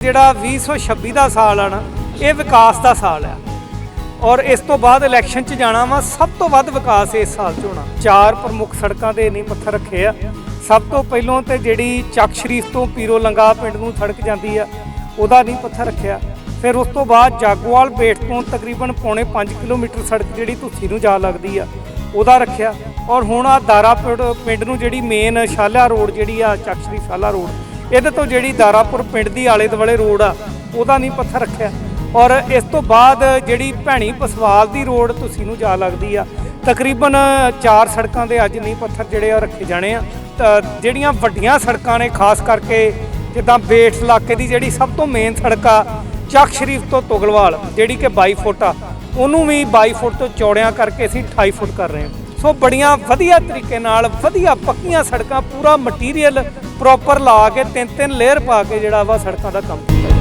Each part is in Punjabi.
ਜਿਹੜਾ 2026 ਦਾ ਸਾਲ ਆ ਨਾ, ਇਹ ਵਿਕਾਸ ਦਾ ਸਾਲ ਆ। ਔਰ ਇਸ ਤੋਂ ਬਾਅਦ ਇਲੈਕਸ਼ਨ 'ਚ ਜਾਣਾ ਵਾ, ਸਭ ਤੋਂ ਵੱਧ ਵਿਕਾਸ ਇਸ ਸਾਲ 'ਚ ਹੋਣਾ। ਚਾਰ ਪ੍ਰਮੁੱਖ ਸੜਕਾਂ ਦੇ ਨੀਂਹ ਪੱਥਰ ਰੱਖੇ ਆ। ਸਭ ਤੋਂ ਪਹਿਲਾਂ ਤੇ ਜਿਹੜੀ ਚੱਕ ਸ਼ਰੀਫ ਤੋਂ ਪੀਰੋ ਲੰਗਾ ਪਿੰਡ ਨੂੰ ਸੜਕ ਜਾਂਦੀ ਆ, ਉਹਦਾ ਨੀਂਹ ਪੱਥਰ ਰੱਖਿਆ। ਫਿਰ ਉਸ ਤੋਂ ਬਾਅਦ ਜਾਗੋਵਾਲ ਬੇਟ ਤੋਂ ਤਕਰੀਬਨ ਪੌਣੇ 5 ਕਿਲੋਮੀਟਰ ਸੜਕ ਜਿਹੜੀ ਧੁੱਸੀ ਨੂੰ ਜਾ ਲੱਗਦੀ ਆ, ਉਹਦਾ ਰੱਖਿਆ। ਔਰ ਹੁਣ ਆ ਦਾਰਾਪੁਰ ਪਿੰਡ ਨੂੰ ਜਿਹੜੀ ਮੇਨ ਸ਼ਾਲਾ ਰੋਡ ਜਿਹੜੀ ਆ, ਚੱਕ ਸ਼ਰੀਫ ਸ਼ਾਲਾ ਰੋਡ ਇਹਦੇ ਤੋਂ ਜਿਹੜੀ ਦਾਰਾਪੁਰ ਪਿੰਡ ਦੀ ਆਲੇ ਦੁਆਲੇ ਰੋਡ ਆ, ਉਹਦਾ ਨਹੀਂ ਪੱਥਰ ਰੱਖਿਆ। ਔਰ ਇਸ ਤੋਂ ਬਾਅਦ ਜਿਹੜੀ ਭੈਣੀ ਪਸਵਾਲ ਦੀ ਰੋਡ ਤੁਸੀਂ ਨੂੰ ਜਾ ਲੱਗਦੀ ਆ, ਤਕਰੀਬਨ ਚਾਰ ਸੜਕਾਂ ਦੇ ਅੱਜ ਨਹੀਂ ਪੱਥਰ ਜਿਹੜੇ ਆ ਰੱਖੇ ਜਾਣੇ ਆ। ਜਿਹੜੀਆਂ ਵੱਡੀਆਂ ਸੜਕਾਂ ਨੇ, ਖਾਸ ਕਰਕੇ ਜਿੱਦਾਂ ਬੇਟ ਇਲਾਕੇ ਦੀ ਜਿਹੜੀ ਸਭ ਤੋਂ ਮੇਨ ਸੜਕ ਆ, ਚੱਕ ਸ਼ਰੀਫ ਤੋਂ ਤੁਗਲਵਾਲ, ਜਿਹੜੀ ਕਿ 22 ਫੁੱਟ ਆ, ਉਹਨੂੰ ਵੀ 22 ਫੁੱਟ ਤੋਂ ਚੌੜਿਆਂ ਕਰਕੇ ਅਸੀਂ 28 ਫੁੱਟ ਕਰ ਰਹੇ ਹਾਂ। ਸੋ ਬੜੀਆਂ ਵਧੀਆ ਤਰੀਕੇ ਨਾਲ ਵਧੀਆ ਪੱਕੀਆਂ ਸੜਕਾਂ, ਪੂਰਾ ਮਟੀਰੀਅਲ ਪ੍ਰੋਪਰ ਲਾ ਕੇ ਤਿੰਨ ਤਿੰਨ ਲੇਅਰ ਪਾ ਕੇ ਜਿਹੜਾ ਵਾ ਸੜਕਾਂ ਦਾ ਕੰਮ ਕੀਤਾ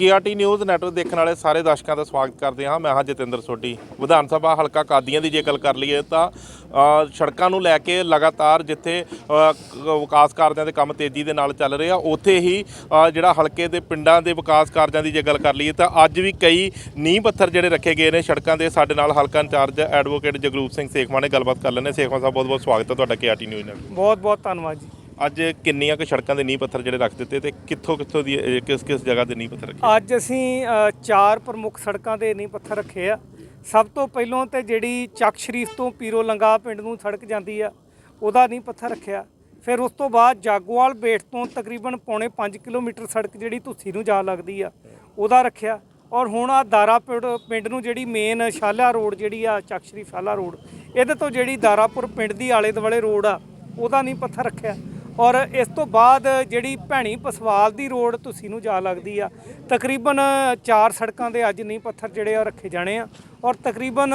ਕੇਆਰਟੀ ਨਿਊਜ਼ ਨੈਟਵਰਕ ਦੇਖਣ ਵਾਲੇ ਸਾਰੇ ਦਰਸ਼ਕਾਂ ਦਾ ਸਵਾਗਤ ਕਰਦੇ ਹਾਂ। ਮੈਂ ਹਾਂ ਜਤਿੰਦਰ ਸੋਢੀ। ਵਿਧਾਨ ਸਭਾ ਹਲਕਾ ਕਾਦੀਆਂ ਦੀ ਜੇ ਗੱਲ ਕਰ ਲਈਏ ਤਾਂ ਸੜਕਾਂ ਨੂੰ ਲੈ ਕੇ ਲਗਾਤਾਰ ਜਿੱਥੇ ਵਿਕਾਸ ਕਾਰਜਾਂ ਦੇ ਕੰਮ ਤੇਜ਼ੀ ਦੇ ਨਾਲ ਚੱਲ ਰਹੇ ਆ, ਉੱਥੇ ਹੀ ਜਿਹੜਾ ਹਲਕੇ ਦੇ ਪਿੰਡਾਂ ਦੇ ਵਿਕਾਸ ਕਾਰਜਾਂ ਦੀ ਜੇ ਗੱਲ ਕਰ ਲਈਏ ਤਾਂ ਅੱਜ ਵੀ ਕਈ ਨੀਂਹ ਪੱਥਰ ਜਿਹੜੇ ਰੱਖੇ ਗਏ ਨੇ ਸੜਕਾਂ ਦੇ। ਸਾਡੇ ਨਾਲ ਹਲਕਾ in charge advocate Jagroop Singh Sekhwan ਨੇ। ਗੱਲਬਾਤ ਕਰ ਲੈਣੇ ਸੇਖਵਾਂ ਸਾਹਿਬ ਬਹੁਤ ਬਹੁਤ ਸਵਾਗਤ ਹੈ ਤੁਹਾਡਾ ਕੇਆਰਟੀ ਨਿਊਜ਼ ਨਾਲ ਬਹੁਤ ਬਹੁਤ ਧੰਨਵਾਦ ਜੀ। ਅੱਜ ਕਿੰਨੀਆਂ ਕੁ ਸੜਕਾਂ ਦੇ ਨੀਂਹ ਪੱਥਰ ਜਿਹੜੇ ਰੱਖ ਦਿੱਤੇ ਤੇ ਕਿੱਥੋਂ ਕਿੱਥੋਂ ਦੀ ਇਹ ਕਿਸ ਕਿਸ ਜਗ੍ਹਾ ਦੇ ਨੀਂਹ ਪੱਥਰ ਰੱਖੇ? ਅੱਜ ਅਸੀਂ ਅ, ਚਾਰ ਪ੍ਰਮੁੱਖ ਸੜਕਾਂ ਦੇ ਨੀਂਹ ਪੱਥਰ ਰੱਖੇ ਆ। ਸਭ ਤੋਂ ਪਹਿਲਾਂ ਤੇ ਜਿਹੜੀ ਚੱਕ ਸ਼ਰੀਫ ਤੋਂ ਪੀਰੋ ਲੰਗਾ ਪਿੰਡ ਨੂੰ ਸੜਕ ਜਾਂਦੀ ਆ ਉਹਦਾ ਨੀਂਹ ਪੱਥਰ ਰੱਖਿਆ। ਫਿਰ ਉਸ ਤੋਂ ਬਾਅਦ ਜਾਗੋਵਾਲ ਬੇਟ ਤੋਂ ਤਕਰੀਬਨ ਪੌਣੇ 5 ਕਿਲੋਮੀਟਰ ਸੜਕ ਜਿਹੜੀ ਧੁੱਸੀ ਨੂੰ ਜਾ ਲੱਗਦੀ ਆ ਉਹਦਾ ਰੱਖਿਆ। ਔਰ ਹੁਣ ਆ ਦਾਰਾਪੁਰ ਪਿੰਡ ਨੂੰ ਜਿਹੜੀ ਮੇਨ ਸ਼ਾਲਾ ਰੋਡ ਜਿਹੜੀ ਆ ਚੱਕ ਸ਼ਰੀਫ ਸ਼ਾਲਾ ਰੋਡ ਇਹਦੇ ਤੋਂ ਜਿਹੜੀ ਦਾਰਾਪੁਰ ਪਿੰਡ ਦੀ ਆਲੇ ਦੁਆਲੇ ਰੋਡ ਆ ਉਹਦਾ ਨੀ ਪੱਥਰ ਰੱਖਿਆ। ਔਰ ਇਸ ਤੋਂ ਬਾਅਦ ਜਿਹੜੀ ਭੈਣੀ ਪਸਵਾਲ ਦੀ ਰੋਡ ਤੁਸੀਂ ਨੂੰ ਜਾ ਲੱਗਦੀ ਆ, ਤਕਰੀਬਨ ਚਾਰ ਸੜਕਾਂ ਦੇ ਅੱਜ ਨਹੀਂ ਪੱਥਰ ਜਿਹੜੇ ਆ ਰੱਖੇ ਜਾਣੇ ਆ ਔਰ ਤਕਰੀਬਨ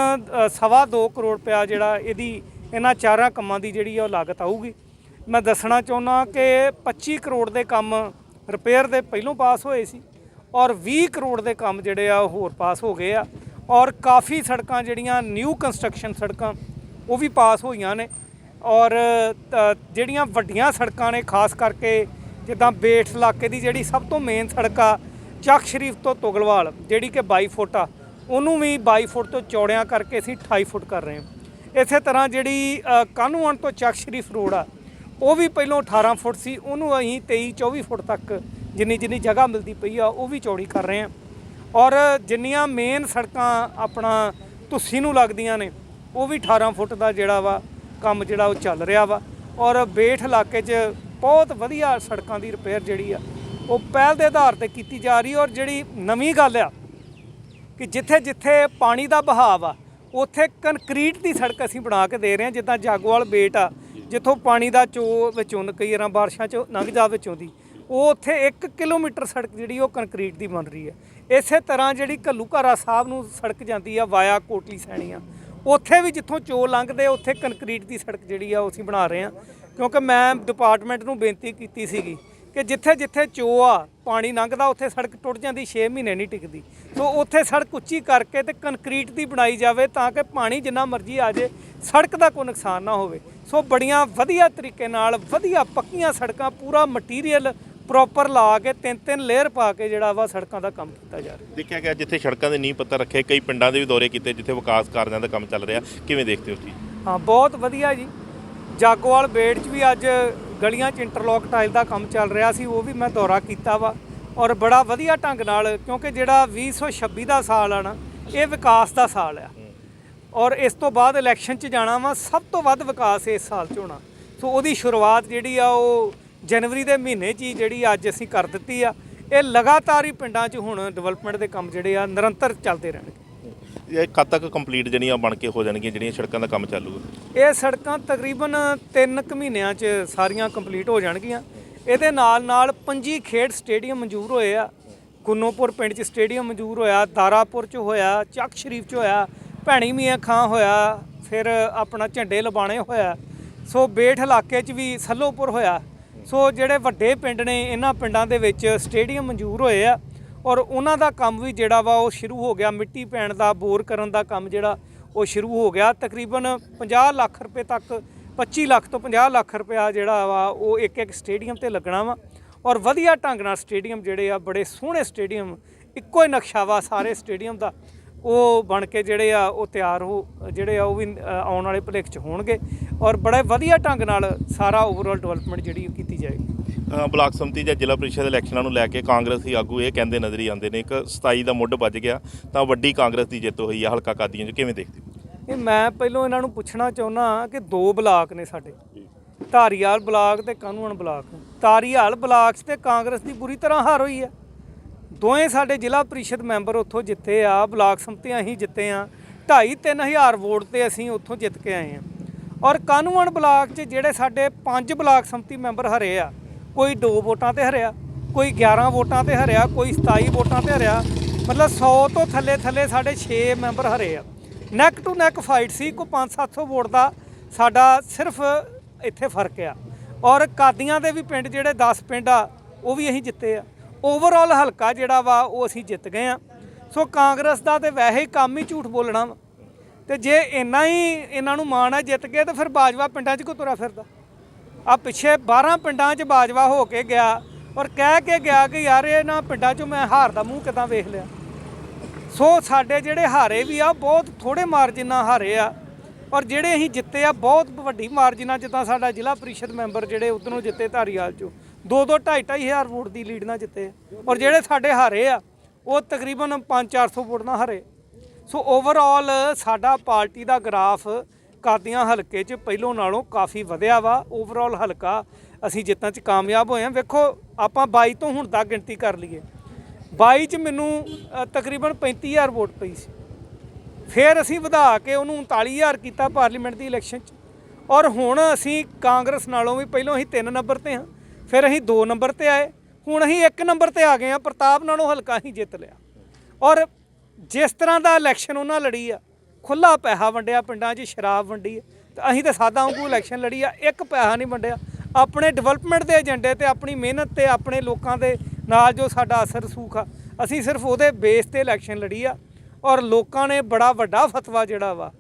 ਸਵਾ 2 ਕਰੋੜ ਰੁਪਇਆ ਜਿਹੜਾ ਇਹਦੀ ਇਹਨਾਂ ਚਾਰਾਂ ਕੰਮਾਂ ਦੀ ਜਿਹੜੀ ਆ ਉਹ ਲਾਗਤ ਆਊਗੀ। ਮੈਂ ਦੱਸਣਾ ਚਾਹੁੰਦਾ ਕਿ 25 ਕਰੋੜ ਦੇ ਕੰਮ ਰਿਪੇਅਰ ਦੇ ਪਹਿਲੋਂ ਪਾਸ ਹੋਏ ਸੀ ਔਰ 20 ਕਰੋੜ ਦੇ ਕੰਮ ਜਿਹੜੇ ਆ ਉਹ ਹੋਰ ਪਾਸ ਹੋ ਗਏ ਆ ਔਰ ਕਾਫੀ ਸੜਕਾਂ ਜਿਹੜੀਆਂ ਨਿਊ ਕੰਸਟਰਕਸ਼ਨ ਸੜਕਾਂ ਉਹ ਵੀ ਪਾਸ ਹੋਈਆਂ ਨੇ। ਔਰ ਜਿਹੜੀਆਂ ਵੱਡੀਆਂ ਸੜਕਾਂ ਨੇ ਖਾਸ ਕਰਕੇ ਜਿੱਦਾਂ ਬੇਠ ਇਲਾਕੇ ਦੀ ਜਿਹੜੀ ਸਭ ਤੋਂ ਮੇਨ ਸੜਕ ਆ ਚੱਕ ਸ਼ਰੀਫ ਤੋਂ ਤੁਗਲਵਾਲ ਜਿਹੜੀ ਕਿ 22 ਫੁੱਟ ਆ ਉਹਨੂੰ ਵੀ 22 ਫੁੱਟ ਤੋਂ ਚੌੜਿਆਂ ਕਰਕੇ ਅਸੀਂ 28 ਫੁੱਟ ਕਰ ਰਹੇ ਹਾਂ। ਇਸੇ ਤਰ੍ਹਾਂ ਜਿਹੜੀ ਅ, ਤੋਂ ਚੱਕ ਸ਼ਰੀਫ ਰੋਡ ਆ ਉਹ ਵੀ ਪਹਿਲਾਂ 18 ਫੁੱਟ ਸੀ ਉਹਨੂੰ ਅਸੀਂ 23 24 ਫੁੱਟ ਤੱਕ ਜਿੰਨੀ ਜਿੰਨੀ ਜਗ੍ਹਾ ਮਿਲਦੀ ਪਈ ਆ ਉਹ ਵੀ ਚੌੜੀ ਕਰ ਰਹੇ ਹਾਂ। ਔਰ ਜਿੰਨੀਆਂ ਮੇਨ ਸੜਕਾਂ ਆਪਣਾ ਤੁਸੀਂ ਨੂੰ ਲੱਗਦੀਆਂ ਨੇ ਉਹ ਵੀ 18 ਫੁੱਟ ਦਾ ਜਿਹੜਾ ਵਾ ਕੰਮ ਜਿਹੜਾ ਉਹ ਚੱਲ ਰਿਹਾ ਵਾ। ਔਰ ਬੇਠ ਇਲਾਕੇ 'ਚ ਬਹੁਤ ਵਧੀਆ ਸੜਕਾਂ ਦੀ ਰਿਪੇਅਰ ਜਿਹੜੀ ਆ, ਉਹ ਪਹਿਲ ਦੇ ਆਧਾਰ ਤੇ ਕੀਤੀ ਜਾ ਰਹੀ। ਔਰ ਜਿਹੜੀ ਨਵੀਂ ਗੱਲ ਆ ਕਿ ਜਿੱਥੇ ਜਿੱਥੇ ਪਾਣੀ ਦਾ ਬਹਾਵ ਆ, ਉੱਥੇ ਕੰਕਰੀਟ ਦੀ ਸੜਕ ਅਸੀਂ ਬਣਾ ਕੇ ਦੇ ਰਹੇ ਹਾਂ। ਜਿੱਦਾਂ ਜਾਗੋਵਾਲ ਬੇਟ ਆ, ਜਿੱਥੋਂ ਪਾਣੀ ਦਾ ਚੋ ਵਿੱਚੋਂ ਕਈ ਵਾਰਾਂ ਬਾਰਿਸ਼ਾਂ ਚ ਲੰਘ ਜਾ ਵਿੱਚੋਂ ਦੀ, ਉਹ ਉੱਥੇ 1 ਕਿਲੋਮੀਟਰ ਸੜਕ ਜਿਹੜੀ ਉਹ ਕੰਕਰੀਟ ਦੀ ਬਣ ਰਹੀ ਹੈ। ਇਸੇ ਤਰ੍ਹਾਂ ਜਿਹੜੀ ਘੱਲੂਘਾਰਾ ਸਾਹਿਬ ਨੂੰ ਸੜਕ ਜਾਂਦੀ ਆ, ਵਾਇਆ ਕੋਟਲੀ ਸੈਣੀਆਂ ਉੱਥੇ ਵੀ ਜਿੱਥੋਂ ਚੋ ਲੰਘਦੇ ਉੱਥੇ ਕੰਕਰੀਟ ਦੀ ਸੜਕ ਜਿਹੜੀ ਆ, ਉਹ ਅਸੀਂ ਬਣਾ ਰਹੇ ਹਾਂ ਕਿਉਂਕਿ ਮੈਂ ਡਿਪਾਰਟਮੈਂਟ ਨੂੰ ਬੇਨਤੀ ਕੀਤੀ ਸੀਗੀ ਕਿ ਜਿੱਥੇ ਜਿੱਥੇ ਚੋ ਆ, ਪਾਣੀ ਲੰਘਦਾ, ਉੱਥੇ ਸੜਕ ਟੁੱਟ ਜਾਂਦੀ 6 ਮਹੀਨੇ ਨਹੀਂ ਟਿਕਦੀ। ਸੋ ਉੱਥੇ ਸੜਕ ਉੱਚੀ ਕਰਕੇ ਤੇ ਕੰਕਰੀਟ ਦੀ ਬਣਾਈ ਜਾਵੇ ਤਾਂ ਕਿ ਪਾਣੀ ਜਿੰਨਾ ਮਰਜ਼ੀ ਆ ਜੇ ਸੜਕ ਦਾ ਕੋਈ ਨੁਕਸਾਨ ਨਾ ਹੋਵੇ। ਸੋ ਬੜੀਆਂ ਵਧੀਆ ਤਰੀਕੇ ਨਾਲ, ਵਧੀਆ ਪੱਕੀਆਂ ਸੜਕਾਂ, ਪੂਰਾ ਮਟੀਰੀਅਲ ਪ੍ਰੋਪਰ ਲਾ ਕੇ ਤਿੰਨ ਤਿੰਨ ਲੇਅਰ ਪਾ ਕੇ ਜਿਹੜਾ ਵਾ ਸੜਕਾਂ ਦਾ ਕੰਮ ਕੀਤਾ ਜਾ ਰਿਹਾ। ਦੇਖਿਆ ਗਿਆ ਜਿੱਥੇ ਸੜਕਾਂ ਦੇ ਨੀਂਹ ਪੱਥਰ ਰੱਖੇ ਕਈ ਪਿੰਡਾਂ ਦੇ ਵੀ ਦੌਰੇ ਕੀਤੇ ਜਿੱਥੇ ਵਿਕਾਸ ਕਾਰਜਾਂ ਦਾ ਕੰਮ ਚੱਲ ਰਿਹਾ। ਕਿਵੇਂ ਦੇਖਦੇ ਹੋ ਜੀ ਹਾਂ ਬਹੁਤ ਵਧੀਆ ਜੀ। ਜਾਗੋਵਾਲ ਬੇੜ 'ਚ ਵੀ ਅੱਜ ਗਲੀਆਂ 'ਚ ਇੰਟਰਲੋਕ ਟਾਈਲ ਦਾ ਕੰਮ ਚੱਲ ਰਿਹਾ ਸੀ ਉਹ ਵੀ ਮੈਂ ਦੌਰਾ ਕੀਤਾ ਵਾ। ਔਰ ਬੜਾ ਵਧੀਆ ਢੰਗ ਨਾਲ ਕਿਉਂਕਿ ਜਿਹੜਾ 2026 ਦਾ ਸਾਲ ਆ ਨਾ ਇਹ ਵਿਕਾਸ ਦਾ ਸਾਲ ਆ। ਔਰ ਇਸ ਤੋਂ ਬਾਅਦ ਇਲੈਕਸ਼ਨ 'ਚ ਜਾਣਾ ਵਾ ਸਭ ਤੋਂ ਵੱਧ ਵਿਕਾਸ ਇਸ ਸਾਲ 'ਚ ਹੋਣਾ। ਸੋ ਉਹਦੀ ਸ਼ੁਰੂਆਤ ਜਿਹੜੀ ਆ ਉਹ ਜਨਵਰੀ ਦੇ ਮਹੀਨੇ 'ਚ ਹੀ ਜਿਹੜੀ ਅੱਜ ਅਸੀਂ ਕਰ ਦਿੱਤੀ ਆ ਇਹ ਲਗਾਤਾਰ ਹੀ ਪਿੰਡਾਂ 'ਚ ਹੁਣ ਡਿਵੈਲਪਮੈਂਟ ਦੇ ਕੰਮ ਜਿਹੜੇ ਆ ਨਿਰੰਤਰ ਚੱਲਦੇ ਰਹਿਣਗੇ। ਇਹ ਕਦ ਤੱਕ ਕੰਪਲੀਟ ਜਿਹੜੀਆਂ ਬਣ ਕੇ ਹੋ ਜਾਣਗੀਆਂ ਜਿਹੜੀਆਂ ਸੜਕਾਂ ਦਾ ਕੰਮ ਚਾਲੂ। ਹੈ ਇਹ ਸੜਕਾਂ ਤਕਰੀਬਨ 3 ਕੁ ਮਹੀਨਿਆਂ 'ਚ ਸਾਰੀਆਂ ਕੰਪਲੀਟ ਹੋ ਜਾਣਗੀਆਂ। ਇਹਦੇ ਨਾਲ ਨਾਲ ਪੰਜੀ ਖੇਡ ਸਟੇਡੀਅਮ ਮਨਜ਼ੂਰ ਹੋਏ ਆ। ਗੁੰਨੋਪੁਰ ਪਿੰਡ 'ਚ ਸਟੇਡੀਅਮ ਮਨਜ਼ੂਰ ਹੋਇਆ ਦਾਰਾਪੁਰ 'ਚ ਹੋਇਆ ਚੱਕ ਸ਼ਰੀਫ 'ਚ ਹੋਇਆ ਭੈਣੀ ਮੀਆਂ ਖਾਂ ਹੋਇਆ ਫਿਰ ਆਪਣਾ ਝੰਡੇ ਲਬਾਣੇ ਹੋਇਆ। ਸੋ ਬੇਠ ਇਲਾਕੇ 'ਚ ਵੀ ਸੱਲੋਪੁਰ ਹੋਇਆ। ਸੋ ਜਿਹੜੇ ਵੱਡੇ ਪਿੰਡ ਨੇ, ਇਹਨਾਂ ਪਿੰਡਾਂ ਦੇ ਵਿੱਚ ਸਟੇਡੀਅਮ ਮਨਜ਼ੂਰ ਹੋਏ ਆ ਔਰ ਉਹਨਾਂ ਦਾ ਕੰਮ ਵੀ ਜਿਹੜਾ ਵਾ ਉਹ ਸ਼ੁਰੂ ਹੋ ਗਿਆ। ਮਿੱਟੀ ਪੈਣ ਦਾ, ਬੋਰ ਕਰਨ ਦਾ ਕੰਮ ਜਿਹੜਾ ਉਹ ਸ਼ੁਰੂ ਹੋ ਗਿਆ। ਤਕਰੀਬਨ 50 ਲੱਖ ਰੁਪਏ ਤੱਕ 25 ਲੱਖ ਤੋਂ 50 ਲੱਖ ਰੁਪਇਆ ਜਿਹੜਾ ਵਾ ਉਹ ਇੱਕ ਇੱਕ ਸਟੇਡੀਅਮ ਤੇ ਲੱਗਣਾ ਵਾ ਔਰ ਵਧੀਆ ਢੰਗ ਨਾਲ ਸਟੇਡੀਅਮ ਜਿਹੜੇ ਆ, ਬੜੇ ਸੋਹਣੇ ਸਟੇਡੀਅਮ, ਇੱਕੋ ਹੀ ਨਕਸ਼ਾ ਵਾ ਸਾਰੇ ਸਟੇਡੀਅਮ ਦਾ। ਉਹ ਬਣ ਕੇ ਜਿਹੜੇ ਆ ਉਹ ਤਿਆਰ ਹੋ ਜਿਹੜੇ ਆ ਉਹ ਵੀ ਆਉਣ ਵਾਲੇ ਭਲੇਖ ਚ ਹੋਣਗੇ ਔਰ ਬੜੇ ਵਧੀਆ ਢੰਗ ਨਾਲ ਸਾਰਾ ਓਵਰਆਲ ਡਿਵੈਲਪਮੈਂਟ ਜਿਹੜੀ ਕੀਤੀ ਜਾਏਗੀ। ਬਲਾਕ ਸੰਮਤੀ ਜਾਂ ਜ਼ਿਲ੍ਹਾ ਪ੍ਰੀਸ਼ਦ ਇਲੈਕਸ਼ਨਾਂ ਨੂੰ ਲੈ ਕੇ ਕਾਂਗਰਸੀ ਆਗੂ ਇਹ ਕਹਿੰਦੇ ਨਜ਼ਰ ਹੀ ਆਉਂਦੇ ਨੇ ਕਿ 27 ਦਾ ਮੁੱਢ ਵੱਜ ਗਿਆ ਤਾਂ ਵੱਡੀ ਕਾਂਗਰਸ ਦੀ ਜਿੱਤ ਹੋਈ ਆ ਹਲਕਾ ਕਾਦੀਆਂ 'ਚ ਕਿਵੇਂ ਦੇਖਦੇ ਹੋ? ਇਹ ਮੈਂ ਪਹਿਲਾਂ ਇਹਨਾਂ ਨੂੰ ਪੁੱਛਣਾ ਚਾਹੁੰਦਾ ਕਿ ਦੋ ਬਲਾਕ ਨੇ ਸਾਡੇ ਧਾਰੀਵਾਲ ਬਲਾਕ ਤੇ ਕਾਨੂੰਨ ਬਲਾਕ। ਧਾਰੀਵਾਲ ਬਲਾਕ 'ਚ ਤੇ ਕਾਂਗਰਸ ਦੀ ਬੁਰੀ ਤਰ੍ਹਾਂ ਹਾਰ ਹੋਈ ਆ। ਦੋਵੇਂ ਸਾਡੇ ਜ਼ਿਲ੍ਹਾ ਪ੍ਰੀਸ਼ਦ ਮੈਂਬਰ ਉੱਥੋਂ ਜਿੱਤੇ ਆ, ਬਲਾਕ ਸੰਮਤੀਆਂ ਅਸੀਂ ਜਿੱਤੇ ਆ 2.5 3000 ਵੋਟ ਤੇ ਅਸੀਂ ਉੱਥੋਂ ਜਿੱਤ ਕੇ ਆਏ ਆ। ਔਰ ਕਾਨੂੰਨ ਬਲਾਕ 'ਚ ਜਿਹੜੇ ਸਾਡੇ ਪੰਜ ਬਲਾਕ ਸੰਮਤੀ ਮੈਂਬਰ ਹਰੇ ਆ, ਕੋਈ 2 ਵੋਟਾਂ ਤੇ ਹਰਿਆ, ਕੋਈ 11 ਵੋਟਾਂ ਤੇ ਹਰਿਆ, ਕੋਈ 27 ਵੋਟਾਂ ਤੇ ਹਰਿਆ, ਮਤਲਬ 100 ਤੋਂ ਥੱਲੇ ਥੱਲੇ ਸਾਡੇ 6 ਮੈਂਬਰ ਹਰੇ ਆ। ਨੈਕ ਟੂ ਨੈਕ ਫਾਈਟ ਸੀ, ਕੋਈ 5-700 ਵੋਟ ਦਾ ਸਾਡਾ ਸਿਰਫ ਇੱਥੇ ਫ਼ਰਕ ਆ। ਔਰ ਕਾਦੀਆਂ ਦੇ ਵੀ ਪਿੰਡ ਜਿਹੜੇ 10 ਪਿੰਡ ਆ, ਉਹ ਵੀ ਅਸੀਂ ਜਿੱਤੇ ਆ। ਓਵਰਆਲ ਹਲਕਾ ਜਿਹੜਾ ਵਾ, ਉਹ ਅਸੀਂ ਜਿੱਤ ਗਏ ਆ ਸੋ ਕਾਂਗਰਸ ਦਾ ਤੇ ਵੈਸੇ ਹੀ ਕੰਮ ਹੀ ਝੂਠ ਬੋਲਣਾ ਵਾ। ਤੇ ਜੇ ਇੰਨਾ ਹੀ ਇਹਨਾਂ ਨੂੰ ਮਾਣ ਆ ਜਿੱਤ ਗਏ, ਤਾਂ ਫਿਰ ਬਾਜਵਾ ਪਿੰਡਾਂ 'ਚ ਕੋ ਤੁਰਾ ਫਿਰਦਾ? ਆ ਪਿੱਛੇ 12 ਪਿੰਡਾਂ 'ਚ ਬਾਜਵਾ ਹੋ ਕੇ ਗਿਆ ਔਰ ਕਹਿ ਕੇ ਗਿਆ ਕਿ ਯਾਰ ਇਹਨਾਂ ਪਿੰਡਾਂ 'ਚੋਂ ਮੈਂ ਹਾਰ ਦਾ ਮੂੰਹ ਕਿਦਾਂ ਵੇਖ ਲਿਆ? ਸੋ ਸਾਡੇ ਜਿਹੜੇ ਹਾਰੇ ਵੀ ਆ, ਬਹੁਤ ਥੋੜੇ ਮਾਰਜਿਨ ਹਾਰੇ ਆ। ਔਰ ਜਿਹੜੇ ਅਸੀਂ ਜਿੱਤੇ ਆ, ਬਹੁਤ ਵੱਡੀ ਮਾਰਜਿਨਾਂ ਜਿੱਦਾਂ ਸਾਡਾ ਜ਼ਿਲ੍ਹਾ ਪ੍ਰੀਸ਼ਦ ਮੈਂਬਰ ਜਿਹੜੇ ਉਧਰੋਂ ਜਿੱਤੇ ਧਾਰੀਵਾਲ ਚੋਂ। ਦੋ ਦੋ ਢਾਈ ਢਾਈ ਹਜ਼ਾਰ ਵੋਟ ਦੀ ਲੀਡ ਨਾਲ ਜਿੱਤੇ ਆ। ਔਰ ਜਿਹੜੇ ਸਾਡੇ ਹਾਰੇ ਆ ਉਹ ਤਕਰੀਬਨ 5-400 ਵੋਟ ਨਾਲ ਹਾਰੇ। ਸੋ ਓਵਰਆਲ ਸਾਡਾ ਪਾਰਟੀ ਦਾ ਗ੍ਰਾਫ ਕਾਦੀਆਂ ਹਲਕੇ 'ਚ ਪਹਿਲੋਂ ਨਾਲੋਂ ਕਾਫੀ ਵਧਿਆ ਵਾ। ਓਵਰਆਲ ਹਲਕਾ ਅਸੀਂ ਜਿੱਤਣ 'ਚ ਕਾਮਯਾਬ ਹੋਏ ਆ। ਵੇਖੋ ਆਪਾਂ 22 ਤੋਂ ਹੁਣ ਤੱਕ ਗਿਣਤੀ ਕਰ ਲਈਏ। 22 'ਚ ਮੈਨੂੰ ਅ, ਤਕਰੀਬਨ 35000 ਵੋਟ ਪਈ ਸੀ। ਫਿਰ ਅਸੀਂ ਵਧਾ ਕੇ ਉਹਨੂੰ 39000 ਕੀਤਾ ਪਾਰਲੀਮੈਂਟ ਦੀ ਇਲੈਕਸ਼ਨ 'ਚ। ਔਰ ਹੁਣ ਅਸੀਂ ਕਾਂਗਰਸ ਨਾਲੋਂ ਵੀ ਪਹਿਲਾਂ ਅਸੀਂ 3 ਨੰਬਰ ਤੇ ਹਾਂ ਫਿਰ ਅਸੀਂ 2 ਨੰਬਰ ਤੇ ਆਏ। ਹੁਣ ਅਸੀਂ 1 ਨੰਬਰ ਤੇ ਆ ਗਏ ਆ ਪ੍ਰਤਾਪ ਨਾਲੋਂ ਹਲਕਾ ਹੀ ਜਿੱਤ ਲਿਆ। ਔਰ ਜਿਸ ਤਰ੍ਹਾਂ ਦਾ ਇਲੈਕਸ਼ਨ ਉਹਨਾਂ ਲੜੀ ਆ ਖੁੱਲਾ ਪੈਸਾ ਵੰਡਿਆ ਪਿੰਡਾਂ 'ਚ, ਸ਼ਰਾਬ ਵੰਡੀ ਆ। ਤੇ ਅਸੀਂ ਤਾਂ ਸਾਦਾ ਵਾਂਗੂ ਇਲੈਕਸ਼ਨ ਲੜੀ ਆ, ਇੱਕ ਪੈਸਾ ਨਹੀਂ ਵੰਡਿਆ। ਆਪਣੇ ਡਿਵੈਲਪਮੈਂਟ ਦੇ ਏਜੰਡੇ ਤੇ, ਆਪਣੀ ਮਿਹਨਤ ਤੇ, ਆਪਣੇ ਲੋਕਾਂ ਦੇ ਨਾਲ ਜੋ ਸਾਡਾ ਅਸਰ ਸੂਖ ਆ, ਅਸੀਂ ਸਿਰਫ ਉਹਦੇ ਬੇਸ ਤੇ ਇਲੈਕਸ਼ਨ ਲੜੀ ਆ। ਔਰ ਲੋਕਾਂ ਨੇ ਬੜਾ ਵੱਡਾ ਫਤਵਾ ਜਿਹੜਾ ਵਾ,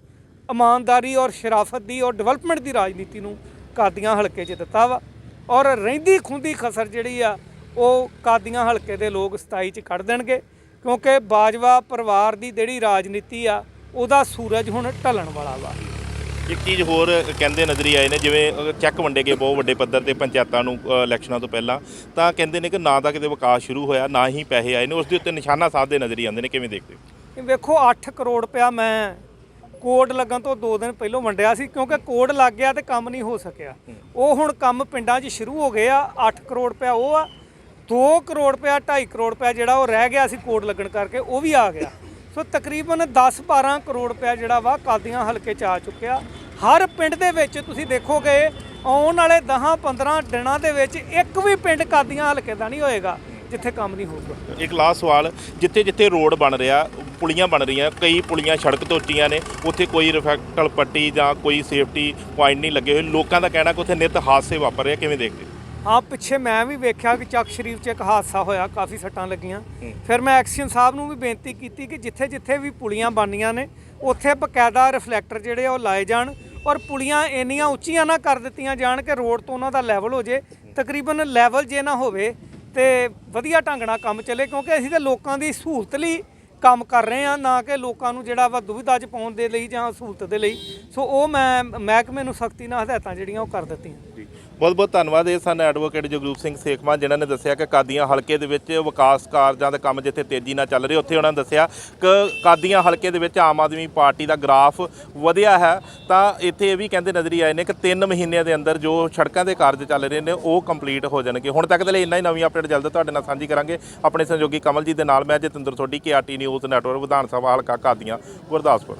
ਇਮਾਨਦਾਰੀ ਔਰ ਸ਼ਰਾਫਤ ਦੀ ਔਰ ਡਿਵੈਲਪਮੈਂਟ ਦੀ ਰਾਜਨੀਤੀ ਨੂੰ ਕਾਦੀਆਂ ਹਲਕੇ 'ਚ ਦਿੱਤਾ ਵਾ। ਔਰ ਰਹਿੰਦੀ ਖੁੰਦੀ ਖਸਰ ਜਿਹੜੀ ਆ ਉਹ ਕਾਦੀਆਂ ਹਲਕੇ ਦੇ ਲੋਕ 27 'ਚ ਕੱਢ ਦੇਣਗੇ ਕਿਉਂਕਿ ਬਾਜਵਾ ਪਰਿਵਾਰ ਦੀ ਜਿਹੜੀ ਰਾਜਨੀਤੀ ਆ ਉਹਦਾ ਸੂਰਜ ਹੁਣ ਢਲਣ ਵਾਲਾ ਵਾ। ਇੱਕ ਚੀਜ਼ ਹੋਰ ਕਹਿੰਦੇ ਨਜ਼ਰੀ ਆਏ ਨੇ ਜਿਵੇਂ ਚੈੱਕ ਵੰਡੇ ਗਏ ਬਹੁਤ ਵੱਡੇ ਪੱਧਰ ਤੇ ਪੰਚਾਇਤਾਂ ਨੂੰ ਇਲੈਕਸ਼ਨਾਂ ਤੋਂ ਪਹਿਲਾਂ ਤਾਂ ਕਹਿੰਦੇ ਨੇ ਕਿ ਨਾ ਤਾਂ ਕਿਤੇ ਵਿਕਾਸ ਸ਼ੁਰੂ ਹੋਇਆ ਨਾ ਹੀ ਪੈਸੇ ਆਏ ਨੇ ਉਸ ਦੇ ਉੱਤੇ ਨਿਸ਼ਾਨਾ ਸਾਧਦੇ ਨਜ਼ਰੀ ਆਉਂਦੇ ਨੇ ਕਿਵੇਂ ਦੇਖਦੇ ਹੋ? ਵੇਖੋ 8 ਕਰੋੜ ਰੁਪਇਆ ਮੈਂ ਕੋਡ ਲੱਗਣ ਤੋਂ 2 ਦਿਨ ਪਹਿਲਾਂ ਵੰਡਿਆ ਸੀ, ਕਿਉਂਕਿ ਕੋਡ ਲੱਗ ਗਿਆ ਤੇ ਕੰਮ ਨਹੀਂ ਹੋ ਸਕਿਆ। ਉਹ ਹੁਣ ਕੰਮ ਪਿੰਡਾਂ 'ਚ ਸ਼ੁਰੂ ਹੋ ਗਏ ਆ 8 ਕਰੋੜ ਰੁਪਇਆ ਉਹ ਆ 2 ਕਰੋੜ ਰੁਪਇਆ 2.5 ਕਰੋੜ ਰੁਪਇਆ ਜਿਹੜਾ ਉਹ ਰਹਿ ਗਿਆ ਸੀ ਕੋਡ ਲੱਗਣ ਕਰਕੇ, ਉਹ ਵੀ ਆ ਗਿਆ। ਸੋ ਤਕਰੀਬਨ 10-12 ਕਰੋੜ ਰੁਪਇਆ ਜਿਹੜਾ ਵਾ ਕਾਦੀਆਂ ਹਲਕੇ 'ਚ ਆ ਚੁੱਕਿਆ। ਹਰ ਪਿੰਡ ਦੇ ਵਿੱਚ ਤੁਸੀਂ ਦੇਖੋਗੇ, ਆਉਣ ਵਾਲੇ 10-15 ਦਿਨਾਂ ਦੇ ਵਿੱਚ ਇੱਕ ਵੀ ਪਿੰਡ ਕਾਦੀਆਂ ਹਲਕੇ ਦਾ ਨਹੀਂ ਹੋਏਗਾ, ਜਿੱਥੇ ਕੰਮ ਨਹੀਂ ਹੋਊਗਾ। ਇੱਕ ਲਾਸਟ ਸਵਾਲ ਜਿੱਥੇ ਜਿੱਥੇ ਰੋਡ ਬਣ ਰਿਹਾ ਪੁਲੀਆਂ ਬਣ ਰਹੀਆਂ ਕਈ ਪੁਲੀਆਂ ਸੜਕ ਤੋਂ ਉੱਚੀਆਂ ਨੇ ਉੱਥੇ ਕੋਈ ਰਿਫੈਕਟਲ ਪੱਟੀ ਜਾਂ ਕੋਈ ਸੇਫਟੀ ਪੁਆਇੰਟ ਨਹੀਂ ਲੱਗੇ ਹੋਏ। ਲੋਕਾਂ ਦਾ ਕਹਿਣਾ ਕਿ ਉੱਥੇ ਨਿਤ ਹਾਦਸੇ ਵਾਪਰ ਰਹੇ ਕਿਵੇਂ ਦੇਖਦੇ? ਹੋ? ਪਿੱਛੇ ਮੈਂ ਵੀ ਵੇਖਿਆ ਕਿ ਚੱਕ ਸ਼ਰੀਫ 'ਚ ਇੱਕ ਹਾਦਸਾ ਹੋਇਆ ਕਾਫੀ ਸੱਟਾਂ ਲੱਗੀਆਂ। ਫਿਰ ਮੈਂ ਐਕਸ਼ਨ ਸਾਹਿਬ ਨੂੰ ਵੀ ਬੇਨਤੀ ਕੀਤੀ ਕਿ ਜਿੱਥੇ ਜਿੱਥੇ ਵੀ ਪੁਲੀਆਂ ਬਣਨੀਆਂ ਨੇ ਉੱਥੇ ਬਕਾਇਦਾ ਰਿਫਲੈਕਟਰ ਜਿਹੜੇ ਆ ਉਹ ਲਾਏ ਜਾਣ ਔਰ ਪੁਲੀਆਂ ਇੰਨੀਆਂ ਉੱਚੀਆਂ ਨਾ ਕਰ ਦਿੱਤੀਆਂ ਜਾਣ ਕਿ ਰੋਡ ਤੋਂ ਉਹਨਾਂ ਦਾ ਲੈਵਲ ਹੋ ਜੇ। ਤਕਰੀਬਨ ਲੈਵਲ ਜੇ ਨਾ ਹੋਵੇ ਤੇ ਵਧੀਆ ਢੰਗ ਨਾਲ ਕੰਮ ਚੱਲੇ ਕਿਉਂਕਿ ਅਸੀਂ ਤਾਂ ਲੋਕਾਂ ਦੀ ਸਹੂਲਤ ਲਈ ਕੰਮ ਕਰ ਰਹੇ ਆ ਨਾ ਕਿ ਲੋਕਾਂ ਨੂੰ ਜਿਹੜਾ ਵਾ ਦੁਵਿਧਾ 'ਚ ਪਾਉਣ ਦੇ ਲਈ ਜਾਂ ਸਹੂਲਤ ਦੇ ਲਈ। ਸੋ ਉਹ ਮੈਂ ਮਹਿਕਮੇ ਨੂੰ ਸਖਤੀ ਨਾਲ ਹਦਾਇਤਾਂ ਜਿਹੜੀਆਂ ਉਹ ਕਰ ਦਿੱਤੀਆਂ। ਬਹੁਤ ਬਹੁਤ ਧੰਨਵਾਦ। ਇਹ ਸਨ ਐਡਵੋਕੇਟ ਜਗਰੂਪ ਸਿੰਘ ਸੇਖਵਾਂ, ਜਿਨ੍ਹਾਂ ਨੇ ਦੱਸਿਆ ਕਿ ਕਾਦੀਆਂ ਹਲਕੇ ਦੇ ਵਿੱਚ ਵਿਕਾਸ ਕਾਰਜਾਂ ਦਾ ਕੰਮ ਜਿੱਥੇ ਤੇਜ਼ੀ ਨਾਲ ਚੱਲ ਰਿਹਾ, ਉੱਥੇ ਉਹਨਾਂ ਨੇ ਦੱਸਿਆ ਕਿ ਕਾਦੀਆਂ ਹਲਕੇ ਦੇ ਵਿੱਚ ਆਮ ਆਦਮੀ ਪਾਰਟੀ ਦਾ ਗ੍ਰਾਫ ਵਧਿਆ ਹੈ। ਤਾਂ ਇੱਥੇ ਇਹ ਵੀ ਕਹਿੰਦੇ ਨਜ਼ਰੀ ਆਏ ਨੇ ਕਿ 3 ਮਹੀਨਿਆਂ ਦੇ ਅੰਦਰ ਜੋ ਸੜਕਾਂ ਦੇ ਕਾਰਜ ਚੱਲ ਰਹੇ ਨੇ, ਉਹ ਕੰਪਲੀਟ ਹੋ ਜਾਣਗੇ। ਹੁਣ ਤੱਕ ਦੇ ਲਈ ਇੰਨਾ ਹੀ। ਨਵੀਂ ਅਪਡੇਟ ਜਲਦ ਤੁਹਾਡੇ ਨਾਲ ਸਾਂਝੀ ਕਰਾਂਗੇ। ਆਪਣੇ ਸੰਯੋਗੀ ਕਮਲ ਜੀ ਦੇ ਨਾਲ ਮੈਂ Jatinder Sodhi, K RT news network, ਵਿਧਾਨ ਸਭਾ ਹਲਕਾ ਕਾਦੀਆਂ, ਗੁਰਦਾਸਪੁਰ।